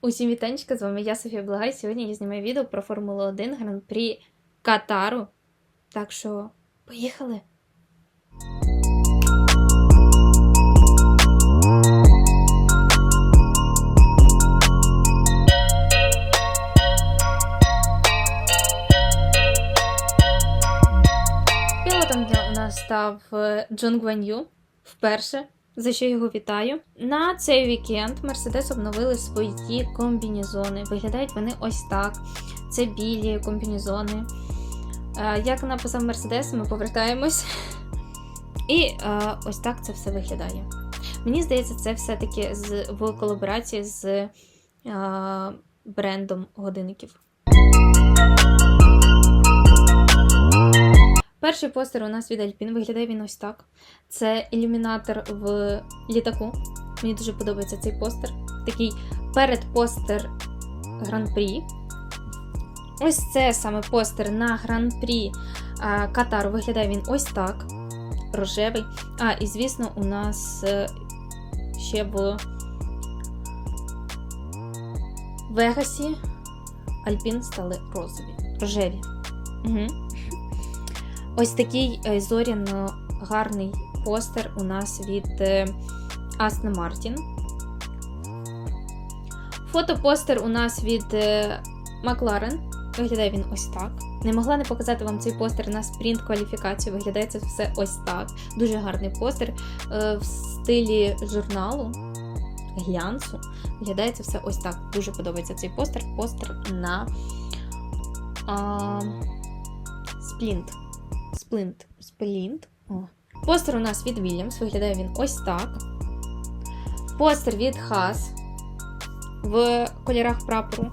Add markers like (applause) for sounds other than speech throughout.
Усім вітанечка, з вами я Софія Благай. Сьогодні я знімаю відео про Формулу 1 Гран-прі Катару. Так що, поїхали! Пілотом у нас став е, Джон Гван Ю вперше, за що його вітаю. На цей вікенд Мерседес обновили свої комбінізони. Виглядають вони ось так. Це білі комбінізони. Е, Як написав Мерседес, ми повертаємось. І е, ось так це все виглядає. Мені здається, це все-таки в колаборації з е, брендом годинників. Перший постер у нас від Alpine, виглядає він ось так. Це ілюмінатор в літаку. Мені дуже подобається цей постер. Такий передпостер Гран-прі. Ось це саме постер на Гран-прі Катару. Виглядає він ось так. Рожевий. А, і звісно, у нас е, ще в Вегасі Альпін стали розові. Рожеві. Угу. Ось такий е, зоряно гарний постер у нас від е, Aston Martin. Фотопостер у нас від е, McLaren. Виглядає він ось так. Не могла не показати вам цей постер на спринт кваліфікацію. Виглядає це все ось так. Дуже гарний постер е, в стилі журналу, глянцу. Виглядає це все ось так. Дуже подобається цей постер. Постер на а, сплінт. Сплинт. Сплінт. О. Постер у нас від Williams. Виглядає він ось так. Постер від Haas в кольорах прапору.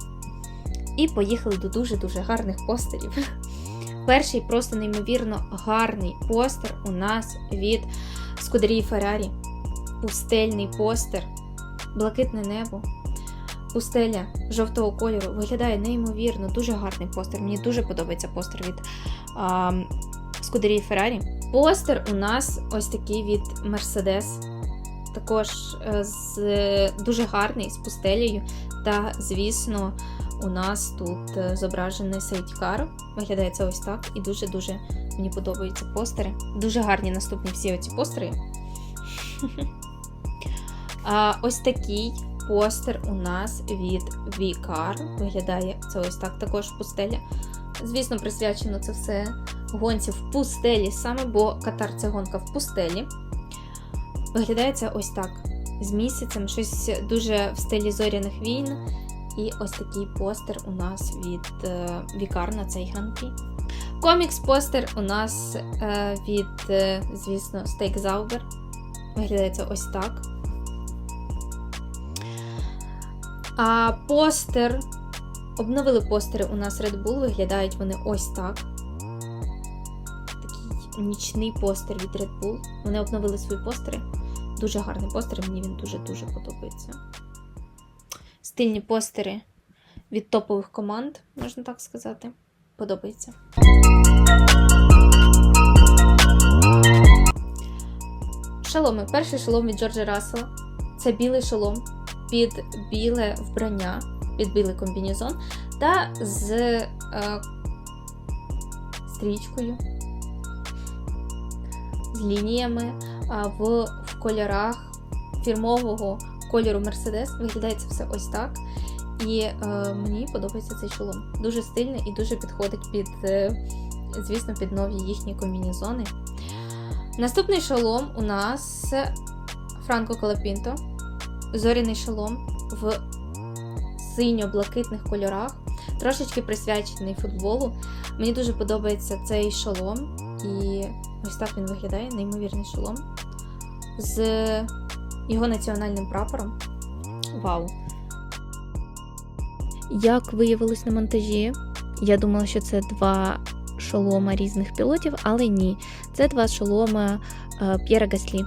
І поїхали до дуже-дуже гарних постерів. (laughs) Перший просто неймовірно гарний постер у нас від Скудерії Феррарі. Пустельний постер, блакитне небо, пустеля жовтого кольору. Виглядає неймовірно, дуже гарний постер. Мені дуже подобається постер від а, Скудерії Феррарі. Постер у нас ось такий від Mercedes. Також е, з, дуже гарний з пустелею. Та, звісно, у нас тут е, зображений сейтькар. Виглядає це ось так. І дуже-дуже мені подобаються постери. Дуже гарні наступні всі оці постери. (laughs) Ось такий постер у нас від V-Car. Виглядає це ось так, також пустеля. Звісно, присвячено це все гонці в пустелі саме, бо Катар це гонка в пустелі. Виглядає це ось так. З місяцем, щось дуже в стилі зоряних війн. І ось такий постер у нас від е, Вікар на цей гран-прі. Комікс-постер у нас е, від, е, звісно, Стейк Заубер. Виглядає це ось так. А постер. Обновили постери у нас Red Bull, виглядають вони ось так. Нічний постер від Red Bull. Вони обновили свої постери. Дуже гарний постер, мені він дуже-дуже подобається. Стильні постери від топових команд, можна так сказати. Подобається. Шоломи. Перший шолом від Джорджа Рассела. Це білий шолом під біле вбрання, під білий комбінезон та з е, стрічкою, лініями в, в кольорах фірмового кольору Mercedes. Виглядає це все ось так. І е, мені подобається цей шолом. Дуже стильний і дуже підходить під, е, звісно, під нові їхні комбінезони. Наступний шолом у нас Франко Колапінто. Зоряний шолом в синьо-блакитних кольорах, трошечки присвячений футболу. Мені дуже подобається цей шолом, і ось так він виглядає, неймовірний шолом. З його національним прапором. Вау! Як виявилось на монтажі, я думала, що це два шолома різних пілотів, але ні. Це два шолома е, П'єра Гаслі.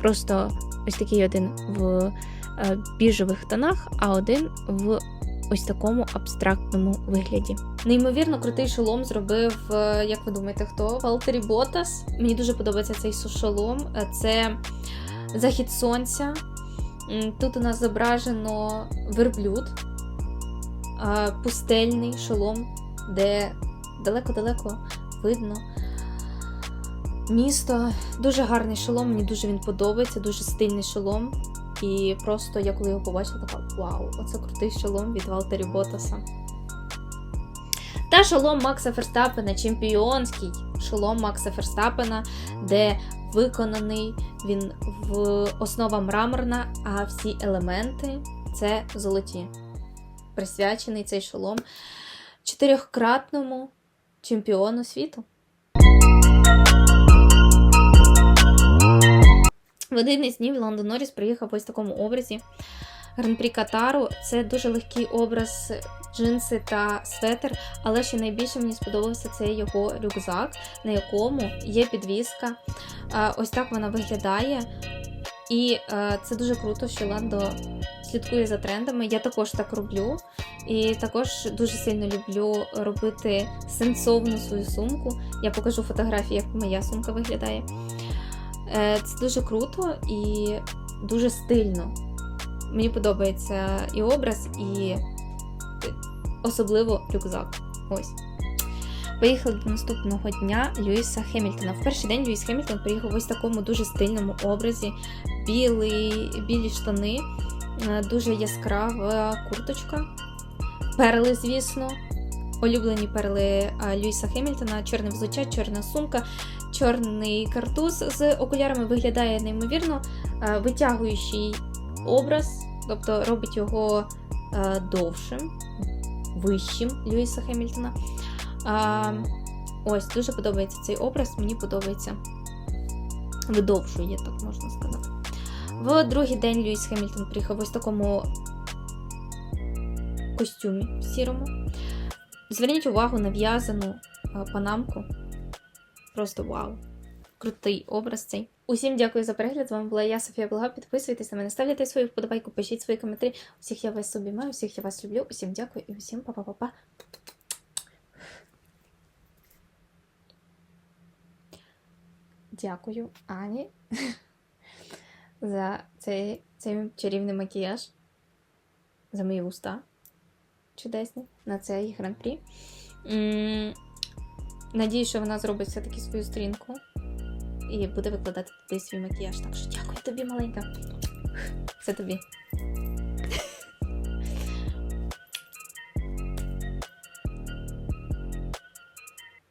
Просто ось такий один в е, біжевих тонах, а один в ось такому абстрактному вигляді. Неймовірно крутий шолом зробив, е, як ви думаєте, хто? Валтері Ботас. Мені дуже подобається цей шолом. Е, Це захід сонця. Тут у нас зображено верблюд, пустельний шолом, де далеко-далеко видно місто. Дуже гарний шолом, мені дуже він подобається, дуже стильний шолом. І просто я коли його побачила, така вау, оце крутий шолом від Валтері Ботаса. Та шолом Макса Ферстапена, чемпіонський шолом Макса Ферстапена, де виконаний він в основа мраморна, а всі елементи це золоті. Присвячений цей шолом чотирьохкратному чемпіону світу. В один із днів Ландо Норріс приїхав ось в такому образі. Гран-прі Катару це дуже легкий образ, джинси та светр, але ще найбільше мені сподобався це його рюкзак, на якому є підвіска. Ось так вона виглядає. І е, це дуже круто, що Ландо слідкує за трендами. Я також так роблю. І також дуже сильно люблю робити сенсовну свою сумку. Я покажу фотографії, як моя сумка виглядає. Е, Це дуже круто і дуже стильно. Мені подобається і образ, і особливо рюкзак. Ось. Поїхали до наступного дня Льюіса Хемільтона. В перший день Льюіс Хемільтон приїхав ось в такому дуже стильному образі. Білий, білі штани, е, дуже яскрава курточка. Перли, звісно. Улюблені перли е, Льюіса Хемільтона, чорне взуття, чорна сумка, чорний картуз з окулярами виглядає неймовірно, е, витягуючий образ, тобто робить його е, довшим, вищим Льюіса Хемільтона. Ось, дуже подобається цей образ, мені подобається. Видовжує, так можна сказати. В другий день Льюіс Хемільтон приїхав ось такому костюмі сірому. Зверніть увагу на в'язану панамку. Просто вау! Крутий образ цей. Усім дякую за перегляд. З вами була я, Софія Блага. Підписуйтесь на мене, ставте свою вподобайку, пишіть свої коментарі. Усіх я вас собі маю, усіх я вас люблю. Усім дякую і усім па-па-па-па. Дякую, Ані, (laughs) за цей, цей чарівний макіяж, за мої уста чудесні на цей гран-прі. Надію, що вона зробить все-таки свою сторінку і буде викладати туди свій макіяж. Так що дякую тобі, маленька. Це тобі.